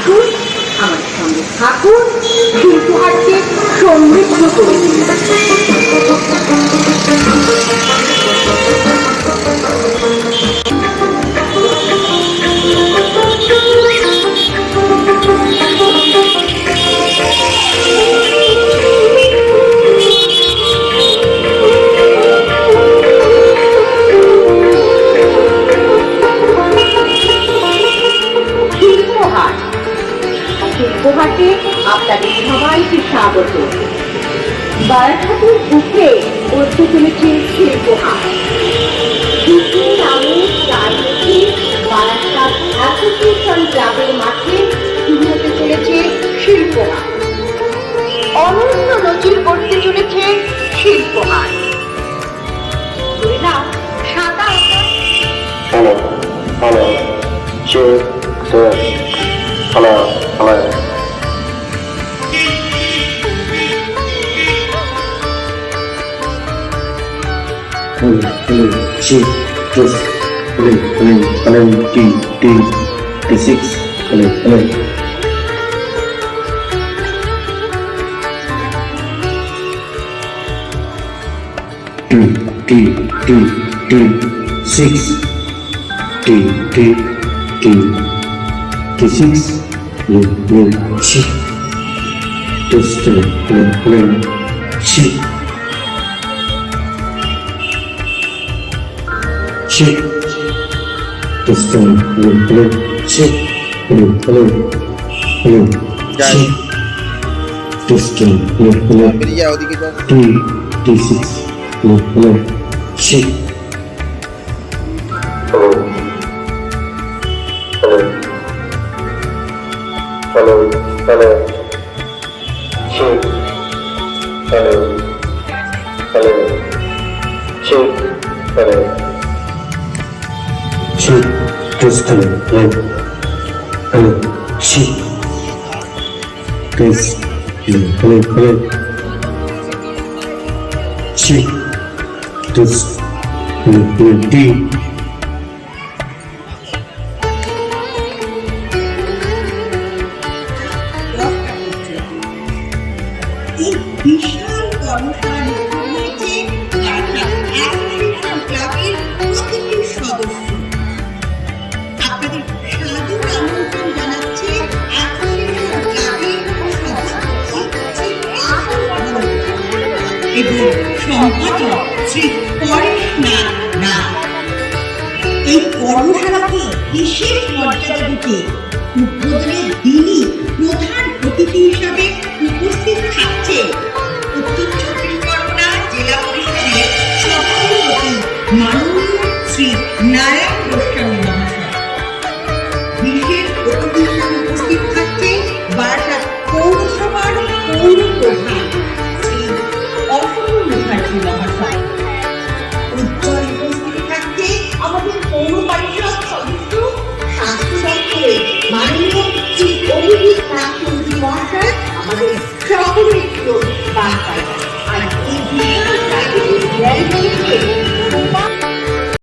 আসুন আমার সঙ্গে থাকুন শিল্পহাটকে সমৃদ্ধ করে তুলুন। শিল্পহাটে আপনাদের সবাইকে স্বাগত। বারাসাতের করতে চলেছে বারাসাত অ্যাসোসিয়েশন ক্লাবের মাঠে শুরু হতে চলেছে শিল্পহাট অনন্য নজির করতে চলেছে ধরে নাও সাদা Hello, hello. Hello, three, three, six, six, three, three, three, three, three, three, six, three, three. Three, three, three, three, six, three, three, three, three, six, three, three, six, three, three, three, six. Chip. the stone with blue. Chip. Blue. Blue. Blue. Chip. This time with blue. Three. six, Blue. Blue. Chip. Hello. Hello. Hello. Hello. Chip. Hello. Hello. Chip. Hello. Check. Test hello. Hello. Hello. Check. Test. Hello. Hello. Hello. Check. Test. Hello. Hello. D. এই বিশাল সম্পাদক শ্রী পরেশ নাথ নাথ এই কর্মশালাকে বিশেষ মর্যাদা দিতে উদ্বোধনের দিনই প্রধান অতিথি হিসাবে উপস্থিত থাকছে উত্তর চব্বিশ পরগনা জেলা পরিষদের সভাপতি মাননীয় শ্রী নারায়ণ গোস্বামী মহাশয়। বিশেষ অতিথি হিসাবে উপস্থিত থাকছে বারাসাত পৌরসভার পৌর প্রধান। উজ্জ্বল উপস্থিতি থাকতে আমাদের পৌর পরিষদ সদস্য স্বাস্থ্য দপ্তরের মাননীয় শ্রী আমাদের সকলের বার্তা আর এই বিশাল